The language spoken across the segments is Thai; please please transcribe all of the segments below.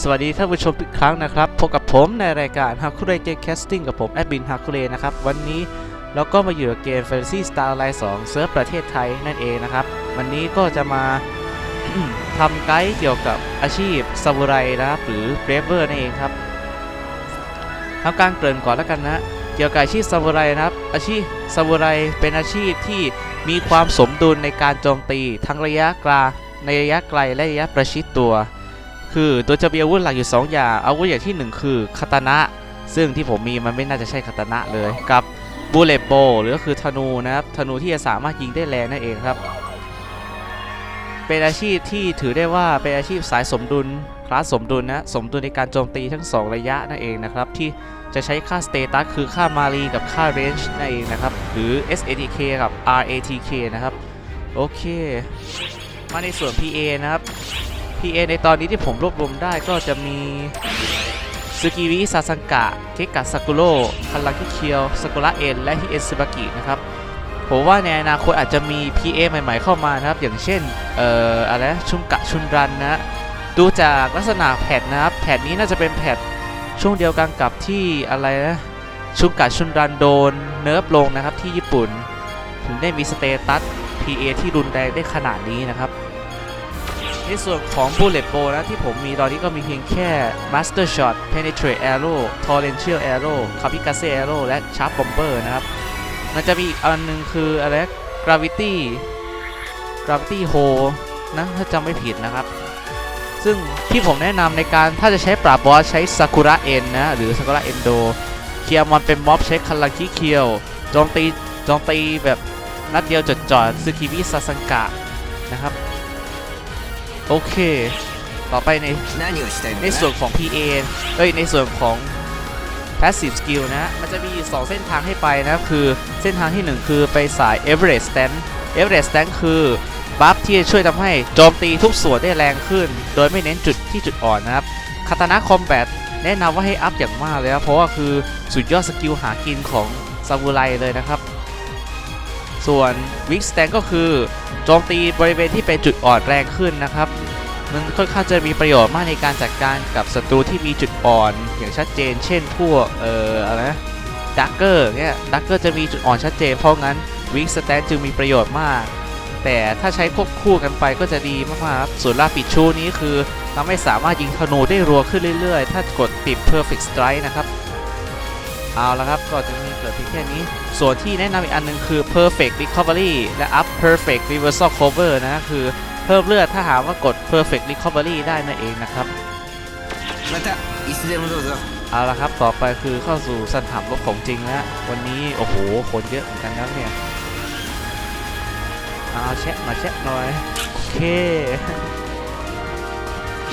สวัสดีท่านผู้ชมทุกครั้งนะครับ พบกับผมในรายการ h a k u r e J Casting กับผมแอดบิน h a k u r e นะครับ วันนี้เราก็มาอยู่กับเกม Fantasy Starline 2เซิร์ฟประเทศไทยนั่นเองนะครับ วันนี้ก็จะมา ทำไกด์เกี่ยวกับอาชีพซามูไรนะครับ หรือเบรเวอร์นั่นเองครับทำการเกริ่นก่อนแล้วกันนะ เกี่ยวกับอาชีพซามูไรนะครับ อาชีพซามูไรเป็นอาชีพที่มีความสมดุลในการโจมตี ทั้งระยะกลางในระยะไกลและระยะประชิดตัว คือตัวจะมีอาวุธหลักอยู่ 2 อย่าง อาวุธอย่างที่ 1 คือคาตานะ ซึ่งที่ผมมีมันไม่น่าจะใช่คาตานะเลย กับบูเลตโบหรือก็คือธนูนะครับ ธนูที่จะสามารถยิงได้แรงนั่นเองครับ เป็นอาชีพที่ถือได้ว่าเป็นอาชีพสายสมดุลคลาสสมดุลนะสมดุลในการโจมตีทั้ง 2 ระยะนั่นเองนะครับ ที่จะใช้ค่าสเตตัสคือค่ามารีกับค่าเรนจ์นั่นเองนะครับ หรือ SATK กับ RATK นะครับ โอเค มาในส่วน PA นะครับ PA ในตอนนี้ที่ผมรวบรวมได้ก็จะมีซึกิริซาซังกะเคกะซากุโร่คันลังคิเคียวซากุระเอ็นและฮิเอซึบากินะครับผมว่าในอนาคตอาจจะมี PA ใหม่ๆเข้ามานะครับ อย่างเช่น เอ่อ อะไรชุมกะชุนรันนะ ดูจากลักษณะแพทนะครับ แพทนี้น่าจะเป็นแพทช่วงเดียวกันกับที่อะไรนะ ชุมกะชุนรันโดนเนิร์ฟลงนะครับที่ญี่ปุ่น ถึงได้มีสเตตัส PA ที่รุนแรงได้ขนาดนี้นะครับ ในส่วนของ Bullet Bow นะที่ผมมีตอนนี้ก็มีเพียงแค่ Master Shot Penetrate Arrow Torrential Arrow Kamikaze Arrow และ Sharp Bomber นะครับ มันจะมีอีกอันหนึงคืออะไร Gravity Gravity Hole นะถ้าจำไม่ผิดนะครับ ซึ่งที่ผมแนะนำในการถ้าจะใช้ปราบบอสใช้ Sakura N นะ หรือ Sakura Endo เคลียร์มอนเป็นม็อบใช้คันลังคิเคียวโจมตีโจมตีแบบนัดเดียวจดจ่อซึคิมิซาซังกะนะครับ โอเค ต่อไปในในส่วนของ PA เอ้ยในส่วนของ Passive Skill นะ มันจะมี 2 เส้นทางให้ไปนะ คือเส้นทางที่ 1 คือไปสาย Average Stand Average Stand คือบัฟที่จะช่วยทำให้โจมตีทุกส่วนได้แรงขึ้น โดยไม่เน้นจุดที่จุดอ่อนนะครับคาตานะคอมแบทแนะนำว่าให้อัพอย่างมากเลยนะเพราะว่าคือสุดยอดสกิลหากินของซาบูไรเลยนะครับ ส่วน Weak Stand ก็คือโจมตีบริเวณที่เป็นจุดอ่อนแรงขึ้นนะครับ มันค่อนข้างจะมีประโยชน์มากในการจัดการกับศัตรูที่มีจุดอ่อนอย่างชัดเจน เช่นพวกเอ่ออะไรนะดักเกอร์เนี่ยดักเกอร์จะมีจุดอ่อนชัดเจนเพราะงั้นวิกสแตนจึงมีประโยชน์มาก แต่ถ้าใช้ควบคู่กันไปก็จะดีมากๆครับส่วนลาปิดชูนี้คือทำให้สามารถยิงธนูได้รัวขึ้นเรื่อยๆ ถ้ากดติด perfect strike นะครับ เอาละครับ ก็จะมีเกิดเพียงแค่นี้ ส่วนที่แนะนำอีกอันนึงคือ perfect recovery และ up perfect reversal cover นะ คือเพิ่มเลือดถ้าหาว่ากด perfect recovery ได้นั่นเองนะครับเอาละครับ ต่อไปคือเข้าสู่สนามรบของจริงแล้ว วันนี้ โอ้โห คนเยอะเหมือนกันครับเนี่ยเอาเช็คมาเช็คหน่อย โอเค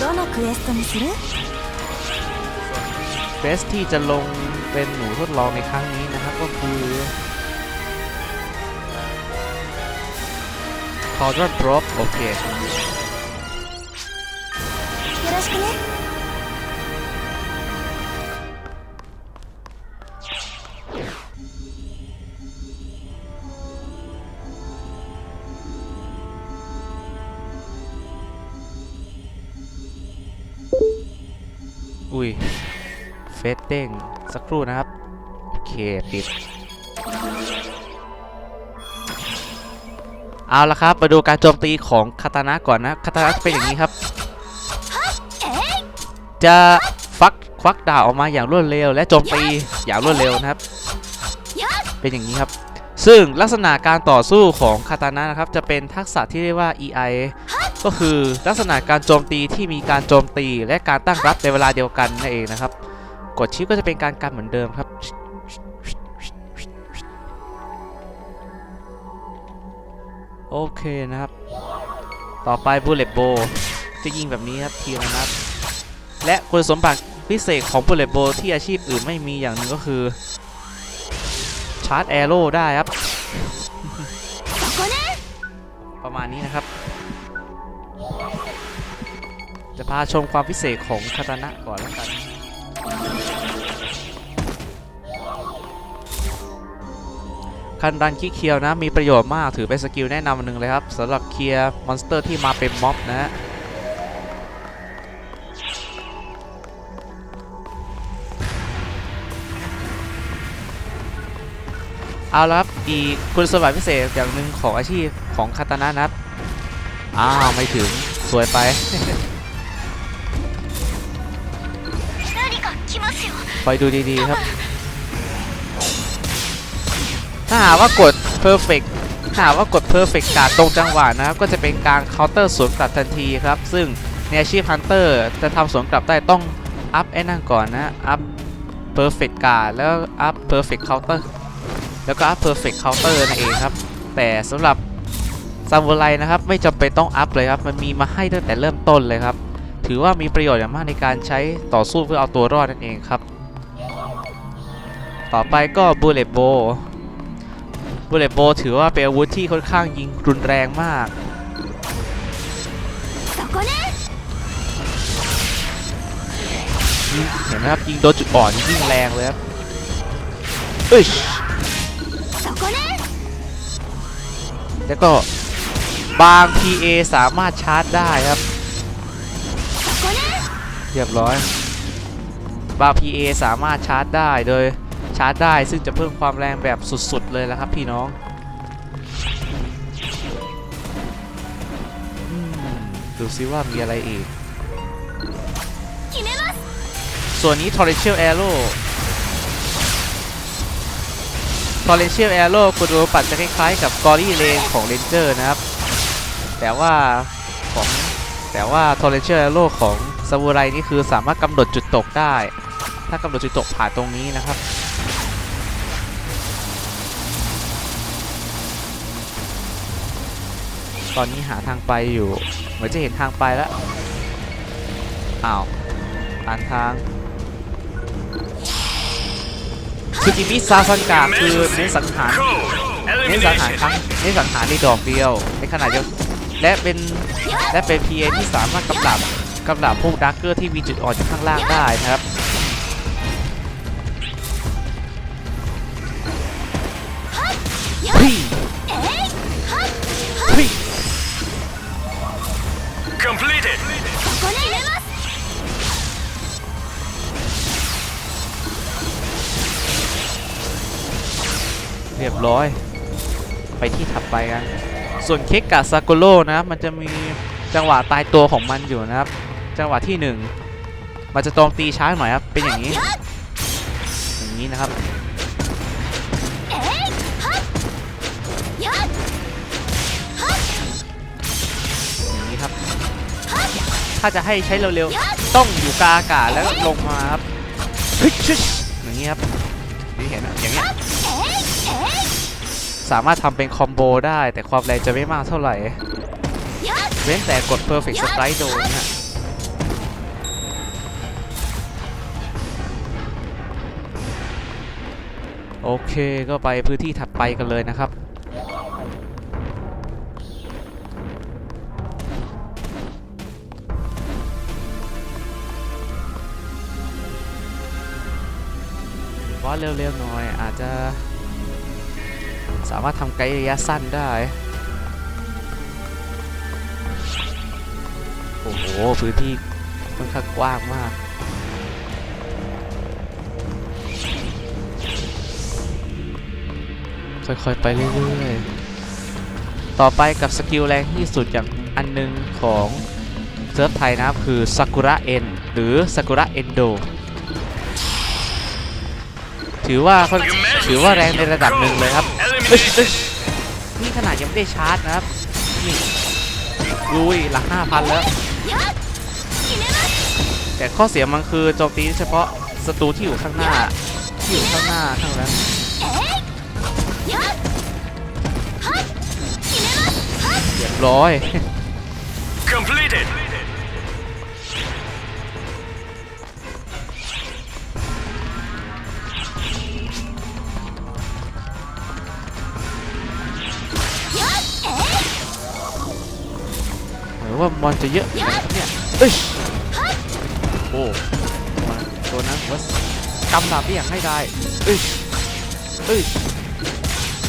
ดอนาเฟสที่จะลง เป็นหนูทดลองในครั้งนี้นะครับก็คือคอร์ดดรอปโอเคอุ้ยเฟสเต้ง สักครู่นะครับ โอเค ปิด เอาละครับ มาดูการโจมตีของคาตานะก่อนนะคาตานะเป็นอย่างนี้ครับ จะฟักควักดาบออกมาอย่างรวดเร็ว และโจมตีอย่างรวดเร็วนะครับ เป็นอย่างนี้ครับ ซึ่งลักษณะการต่อสู้ของคาตานะนะครับ จะเป็นทักษะที่เรียกว่า EI ก็คือลักษณะการโจมตีที่มีการโจมตีและการตั้งรับในเวลาเดียวกันนั่นเองนะครับ กดชิปก็จะเป็นการกันเหมือนเดิมครับ โอเคนะครับ ต่อไปบูเลตโบจะยิงแบบนี้ครับทีละนัดและคุณสมบัติพิเศษของบูเลตโบที่อาชีพอื่นไม่มีอย่างนึงก็คือ ชาร์จแอโร่ได้ครับ ประมาณนี้นะครับ จะพาชมความพิเศษของคาตานะก่อนแล้วกัน คันรันขี้เคียวนะมีประโยชน์มากถือเป็นสกิลแนะนำหนึ่งเลยครับสำหรับเคลียร์มอนสเตอร์ที่มาเป็นม็อบนะฮะเอาละครับอีกคุณสมบัติพิเศษอย่างหนึ่งของอาชีพของคาตานะนับอ้าว ไม่ถึง สวยไปคอยดูดี ๆ ครับ ถ้าหากว่ากด perfect ถ้าหากว่ากด perfect การตรงจังหวะนะครับ ก็จะเป็นการ counter สวนกลับทันทีครับ ซึ่งในอาชีพ hunter จะทำสวนกลับได้ต้อง up ไอ้นั่นก่อนนะ up perfect การแล้ว up perfect counter แล้วก็ up perfect counter นั่นเองครับ แต่สำหรับซามูไรนะครับไม่จำเป็นต้อง up เลยครับ มันมีมาให้ตั้งแต่เริ่มต้นเลยครับ ถือว่ามีประโยชน์อย่างมากในการใช้ต่อสู้เพื่อเอาตัวรอดนั่นเองครับ ต่อไปก็ บุลเลตโบถือว่าเป็นอาวุธที่ค่อนข้างยิงรุนแรงมากเห็นไหมครับยิงโดนจุดอ่อนยิ่งแรงเลยครับอึชแล้วก็บาง PA สามารถชาร์จได้ครับ เรียบร้อย บาง PA สามารถชาร์จได้โดย ชาร์จได้ซึ่งจะเพิ่มความแรงแบบสุดๆเลยแล้วครับพี่น้องดูซิว่ามีอะไรอีก ส่วนนี้ t o r r e n t i a l Arrow t o r r e n t i a l Arrow คุณดูปัดจะคล้ายๆกับ Gory Lane ของ Ranger นะครับ แต่ว่าของแต่ว่า t o r r e n t i a l Arrow ของซามูไรนี่คือสามารถกำหนดจุดตกได้ ถ้ากำหนดจุดตกผ่านตรงนี้นะครับ ตอนนี้หาทางไปอยู่ เหมือนจะเห็นทางไปแล้วอ้าวอ่านทางคือจิมิซาซังกะคือเน้นสังหารเน้นสังหารครั้งเน้นสังหารในดอกเดียว ในขณะเดียวและเป็นและเป็น PA ที่สามารถกำลับกำลับพวกดักเกอร์ที่มีจุดอ่อนอยู่ข้างล่างได้นะครับ ร้อย ไปที่ถัดไปกัน ส่วนเค้กกาซาโกโลนะครับมันจะมีจังหวะตายตัวของมันอยู่นะครับ จังหวะที่ 1 มันจะตองตีช้าหน่อยครับ เป็นอย่างนี้ อย่างนี้นะครับ อย่างนี้ครับ ถ้าจะให้ใช้เร็วๆ ต้องอยู่กลางอากาศแล้วลงมาครับ สามารถทำเป็นคอมโบได้ แต่ความแรงจะไม่มากเท่าไหร่ เว้นแต่กด perfect strike โดนนะโอเคก็ไปพื้นที่ถัดไปกันเลยนะครับ ว่าเร็วๆหน่อยอาจจะ สามารถทำไกด์ระยะสั้นได้ โอ้โห พื้นที่ค่อนข้างกว้างมาก ค่อยๆ ไปเรื่อยๆ ต่อไปกับสกิลแรงที่สุดอย่างอันหนึงของเซิร์ฟไทยนะครับคือซากุระเอ็นหรือซากุระเอนโดถือว่าถือว่าแรงในระดับหนึ่งเลยครับ นี่ขนาดยังไม่ได้ชาร์จนะครับ นี่ลุยหลักห้าพันแล้ว แต่ข้อเสียมันคือโจมตีเฉพาะศัตรูที่อยู่ข้างหน้า ที่อยู่ข้างหน้าเท่านั้นเรียบร้อย อว่ามอนจะเยอะเนี่ยเอ้ยโอ้มาตัวนั้นว่ากำดาบไม่อยากให้ได้เอ้ยเอ้ย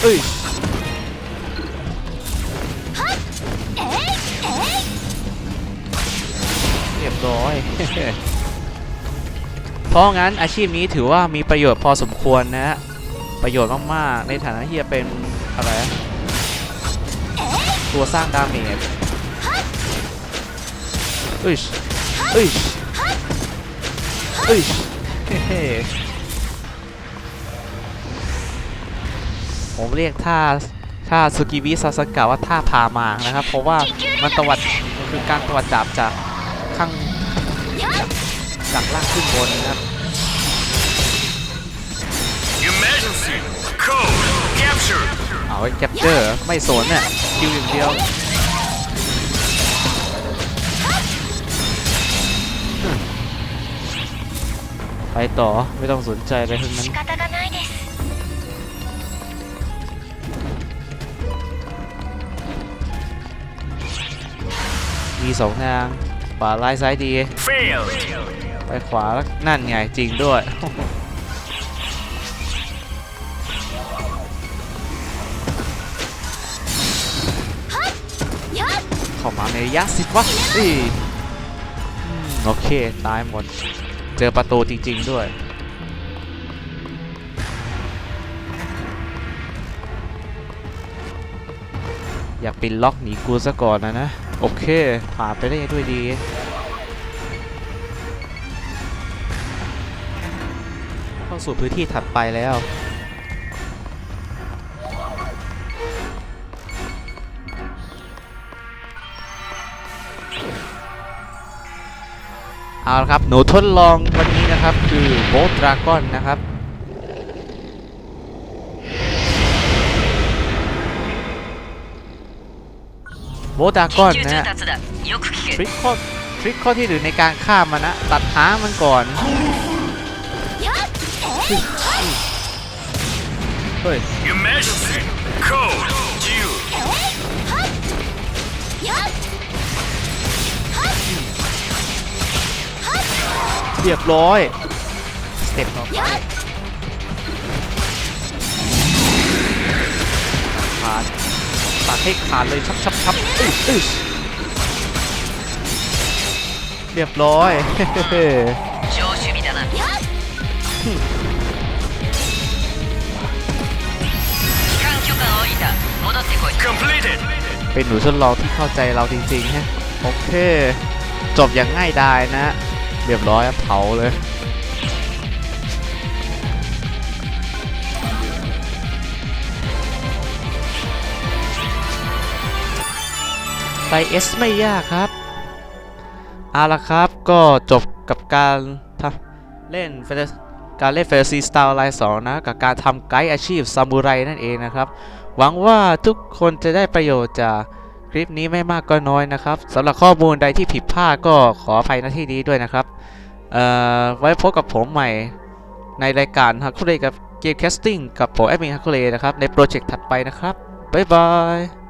เอ้ยเรียบร้อยเพราะงั้นอาชีพนี้ถือว่ามีประโยชน์พอสมควรนะ ประโยชน์มาก ๆ ในฐานะที่จะเป็นอะไรตัวสร้างดาเมจ อ้ยเอ้ยเอ้ยเฮ้ผมเรียกท่าท่าสุกิวิซาสกะว่าท่าพามางนะครับ เพราะว่ามันตวัดมันคือการตวัดดาบจากข้างจากจากล่างขึ้นบนนะครับ Emergency. Code. Capture. เอาไว้แคปเจอร์ไม่สนเนี่ยคิวอย่างเดียว ไปต่อไม่ต้องสนใจอะไรทั้งนั้นมีสองทางขวาร้ายซ้ายดี ไปขวาแล้วนั่นไงจริงด้วยเข้ามาในระยะสิบวะอีโอเค ตายหมด เจอประตูจริง ๆ ด้วย อยากปิดล็อกหนีกูซะก่อนนะนะ โอเค ผ่านไปได้ด้วยดี เข้าสู่พื้นที่ถัดไปแล้ว เอาละครับ หนูทดลองวันนี้นะครับ คือโบสดราก้อนนะครับโบสดราก้อนนะฮะทริคข้อทริคข้อที่หนึ่งในการฆ่ามันนะ ตัดหางมันก่อนやっเฮ้ย เรียบร้อยสเต็ปต่อไปขาดตัดให้ขาดเลยชับชับชับอื้อเรียบร้อยเป็นหนูทดลองที่เข้าใจเราจริงๆฮะโอเค จบอย่างง่ายดายนะ เรียบร้อยเผาเลยไตเอสไม่ยากครับ เอาละครับก็จบกับการทำเล่นการเล่น Fantasy Star Online 2นะ กับการทำไกด์อาชีพซามูไรนั่นเองนะครับ หวังว่าทุกคนจะได้ประโยชน์จาก ลิปนี้ไม่มากก็น้อยนะครับสำหรับข้อมูลใดที่ผิดพลาดก็ขออภัยณที่นี้ด้วยนะครับเอ่อไว้พบกับผมใหม่ในรายการฮักคุเรกับเกมแคสติ้งกับผมแอดมินฮักคุเรนะครับในโปรเจกต์ถัดไปนะครับบ๊ายบาย